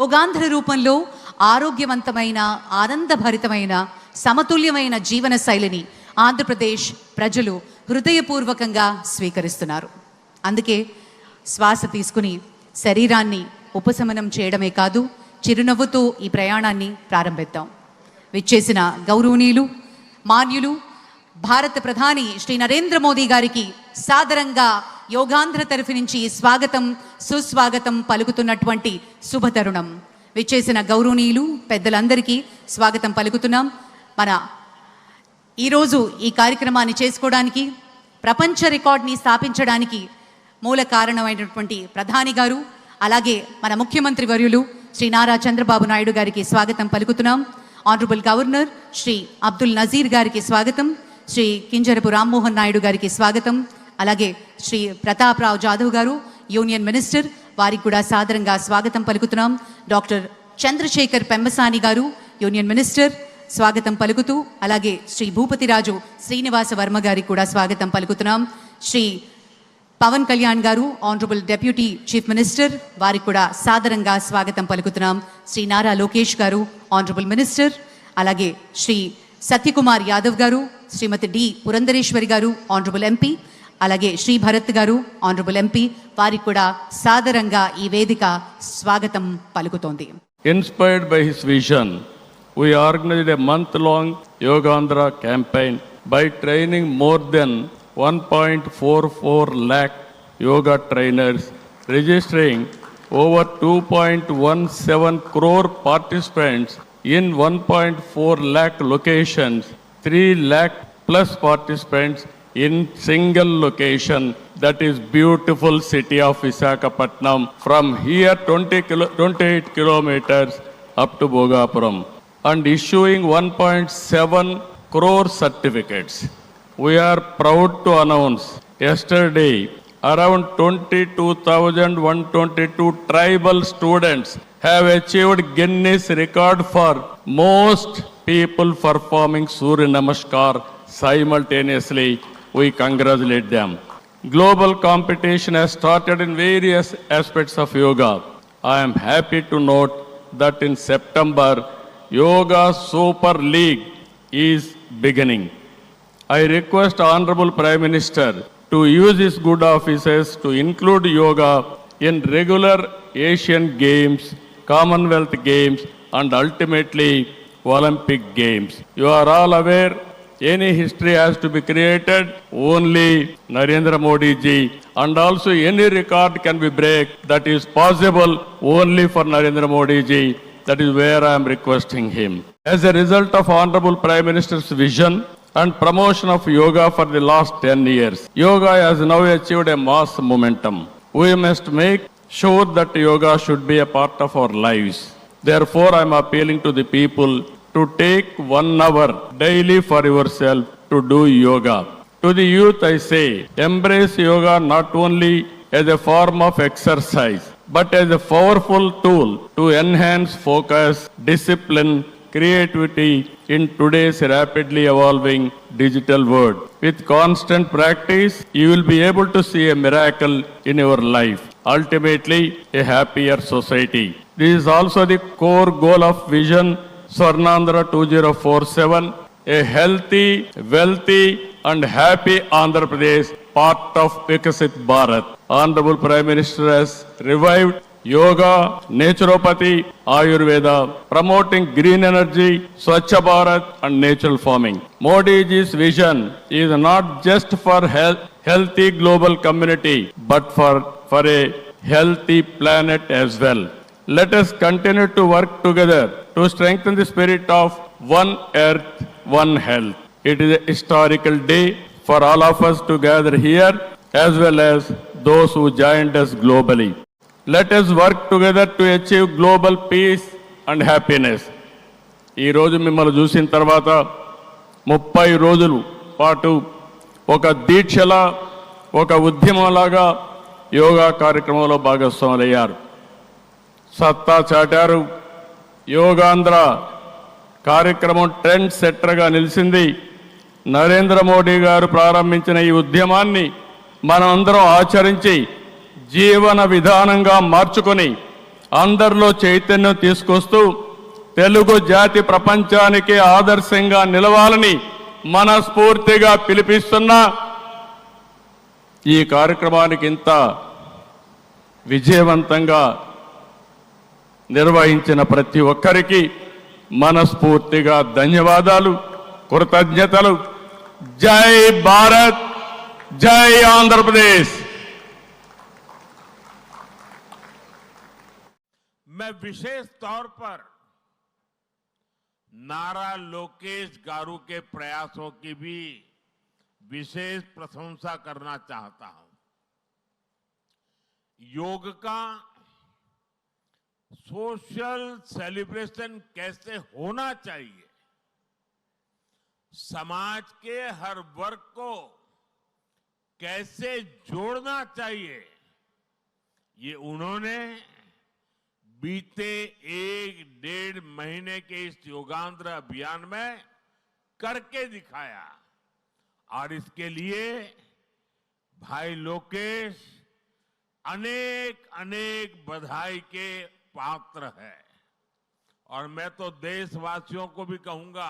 యోగాంధ్ర రూపంలో ఆరోగ్యవంతమైన ఆనందభరితమైన సమతుల్యమైన జీవన శైలిని ఆంధ్రప్రదేశ్ ప్రజలు హృదయపూర్వకంగా స్వీకరిస్తున్నారు అందుకే శ్వాస తీసుకుని శరీరాన్ని ఉపశమనం చేయడమే కాదు చిరునవ్వుతో ఈ ప్రయాణాన్ని ప్రారంభిద్దాం విచ్చేసిన గౌరవనీయులు మాన్యులు భారత ప్రధాని శ్రీ నరేంద్ర మోదీ గారికి సాదరంగా యోగాంధ్ర తరఫు నుంచి స్వాగతం సుస్వాగతం పలుకుతున్నటువంటి శుభతరుణం విచ్చేసిన గౌరవనీయులు పెద్దలందరికీ స్వాగతం పలుకుతున్నాం మన ఈరోజు ఈ కార్యక్రమాన్ని చేసుకోవడానికి ప్రపంచ రికార్డ్ని స్థాపించడానికి మూల కారణమైనటువంటి ప్రధాని గారు అలాగే మన ముఖ్యమంత్రి వర్యులు శ్రీ నారా చంద్రబాబు నాయుడు గారికి స్వాగతం పలుకుతున్నాం ఆనరబుల్ గవర్నర్ శ్రీ అబ్దుల్ నజీర్ గారికి స్వాగతం శ్రీ కింజరపు రామ్మోహన్ నాయుడు గారికి స్వాగతం అలాగే శ్రీ ప్రతాప్రావు జాదవ్ గారు యూనియన్ మినిస్టర్ వారికి కూడా సాదరంగా స్వాగతం పలుకుతున్నాం డాక్టర్ చంద్రశేఖర్ పెంబసాని గారు యూనియన్ మినిస్టర్ స్వాగతం పలుకుతూ అలాగే శ్రీ భూపతిరాజు శ్రీనివాస వర్మ గారికి కూడా స్వాగతం పలుకుతున్నాం శ్రీ పవన్ కళ్యాణ్ గారు ఆనరబుల్ డెప్యూటీ చీఫ్ మినిస్టర్ వారికి కూడా సాదరంగా స్వాగతం పలుకుతున్నాం శ్రీ నారా లోకేష్ గారు ఆనరబుల్ మినిస్టర్ అలాగే శ్రీ సత్యకుమార్ యాదవ్ గారు శ్రీమతి డి పురంధరేశ్వరి గారు ఆనరబుల్ ఎంపీ అలాగే శ్రీ భరత్ గారు ఆనరబుల్ ఎంపీ వారికి కూడా సాదరంగా ఈ వేదిక స్వాగతం పలుకుతోంది inspired by his vision we organised a month long Yogandhra campaign by training more than one point four four lakh yoga trainers registering over two point one seven crore participants in one point four lakh locations three lakh plus participants in single location that is beautiful city of Visakhapatnam from here 20 kilo, 28 kilometers up to Bhogapuram and issuing 1.7 crore certificates. We are proud to announce yesterday around 22,122 tribal students have achieved Guinness record for most people performing Surya Namaskar simultaneously we congratulate them. Global competition has started in various aspects of yoga. I am happy to note that in September, Yoga Super League is beginning. I request Honorable Prime Minister to use his good offices to include yoga in regular Asian Games, Commonwealth Games, and ultimately Olympic Games. You are all aware any history has to be created only Narendra Modi ji and also any record can be break that is possible only for Narendra Modi ji that is where I am requesting him as a result of honorable prime minister's vision and promotion of yoga for the last 10 years yoga has now achieved a mass momentum we must make sure that yoga should be a part of our lives therefore I am appealing to the people to take one hour daily for yourself to do yoga. To the youth, I say, embrace yoga not only as a form of exercise, but as a powerful tool to enhance focus, discipline, creativity in today's rapidly evolving digital world. With constant practice, you will be able to see a miracle in your life, ultimately, a happier society. This is also the core goal of Vision Swarnandhra 2047, a healthy, wealthy and happy Andhra Pradesh, part of Vikasit Bharat. Honorable Prime Minister has revived yoga, naturopathy, Ayurveda, promoting green energy, Swachh Bharat and natural farming. Modiji's vision is not just for healthy global community, but for a healthy planet as well. Let us continue to work together to strengthen the spirit of one earth one health it is historical day for all of us to gather here as well as those who joined us globally let us work together to achieve global peace and happiness ఈరోజు మిమ్మల్ని చూసిన తర్వాత ముప్పై రోజులు పాటు ఒక దీక్షలా ఒక ఉద్యమలాగా యోగా కార్యక్రమంలో భాగస్వాములయ్యారు సత్తా చాటారు యోగాంధ్ర కార్యక్రమం ట్రెండ్ సెట్టర్గా నిలిచింది నరేంద్ర మోడీ గారు ప్రారంభించిన ఈ ఉద్యమాన్ని మనమందరం ఆచరించి జీవన విధానంగా మార్చుకొని అందరిలో చైతన్యం తీసుకొస్తూ తెలుగు జాతి ప్రపంచానికి ఆదర్శంగా నిలవాలని మనస్ఫూర్తిగా పిలిపిస్తున్న ఈ కార్యక్రమానికి ఇంత విజయవంతంగా నిర్వహించిన ప్రతి ఒక్కరికి మనస్ఫూర్తిగా ధన్యవాదాలు కృతజ్ఞతలు జై భారత్ జై ఆంధ్రప్రదేశ్ मैं विशेष तौर पर नारा लोकेश गारू के प्रयासों की भी विशेष प्रशंसा करना चाहता हूं योग का सोशल सेलिब्रेशन कैसे होना चाहिए समाज के हर वर्ग को कैसे जोड़ना चाहिए ये उन्होंने बीते एक डेढ़ महीने के इस योगांध्र अभियान में करके दिखाया और इसके लिए भाई लोकेश अनेक अनेक बधाई के पात्र है और मैं तो देशवासियों को भी कहूंगा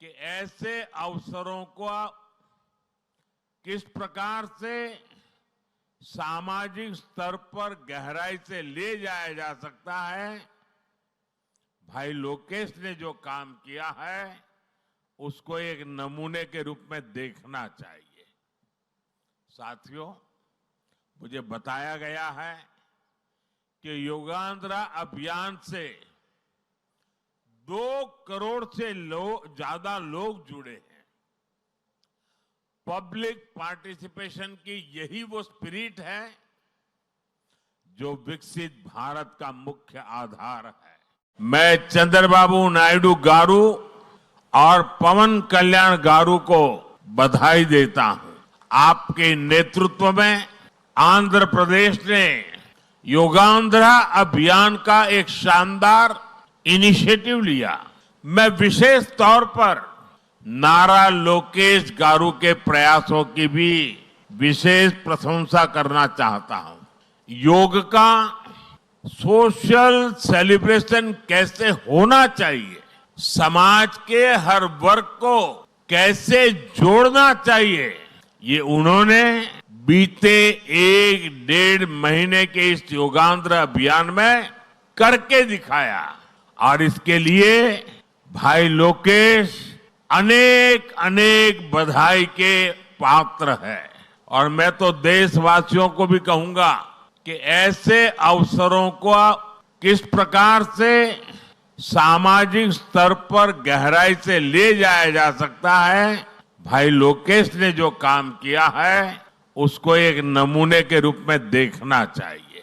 कि ऐसे अवसरों को किस प्रकार से सामाजिक स्तर पर गहराई से ले जाया जा सकता है भाई लोकेश ने जो काम किया है उसको एक नमूने के रूप में देखना चाहिए साथियों मुझे बताया गया है कि योगांध्रा अभियान से दो करोड़ से लो, ज्यादा लोग जुड़े हैं पब्लिक पार्टिसिपेशन की यही वो स्पिरिट है जो विकसित भारत का मुख्य आधार है मैं चंद्रबाबू नायडू गारू और पवन कल्याण गारू को बधाई देता हूं आपके नेतृत्व में आंध्र प्रदेश ने योगांध्रा अभियान का एक शानदार इनिशिएटिव लिया मैं विशेष तौर पर नारा लोकेश गारू के प्रयासों की भी विशेष प्रशंसा करना चाहता हूं योग का सोशल सेलिब्रेशन कैसे होना चाहिए समाज के हर वर्ग को कैसे जोड़ना चाहिए ये उन्होंने बीते एक डेढ़ महीने के इस योगांध्र अभियान में करके दिखाया और इसके लिए भाई लोकेश अनेक अनेक बधाई के पात्र है और मैं तो देशवासियों को भी कहूंगा कि ऐसे अवसरों को किस प्रकार से सामाजिक स्तर पर गहराई से ले जाया जा सकता है भाई लोकेश ने जो काम किया है उसको एक नमूने के रूप में देखना चाहिए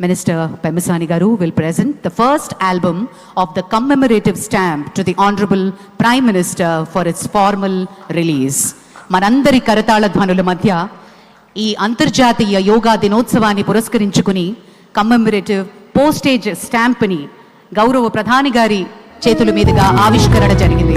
Minister Pemasani Garu will present the first album of the commemorative stamp to the Honorable Prime Minister for its formal release. మనందరి కరతాళ ధ్వనుల మధ్య ఈ అంతర్జాతీయ యోగా దినోత్సవాన్ని పురస్కరించుకుని కమ్మెమరేటివ్ పోస్టేజ్ స్టాంప్ని గౌరవ ప్రధాని గారి చేతుల మీదుగా ఆవిష్కరణ జరిగింది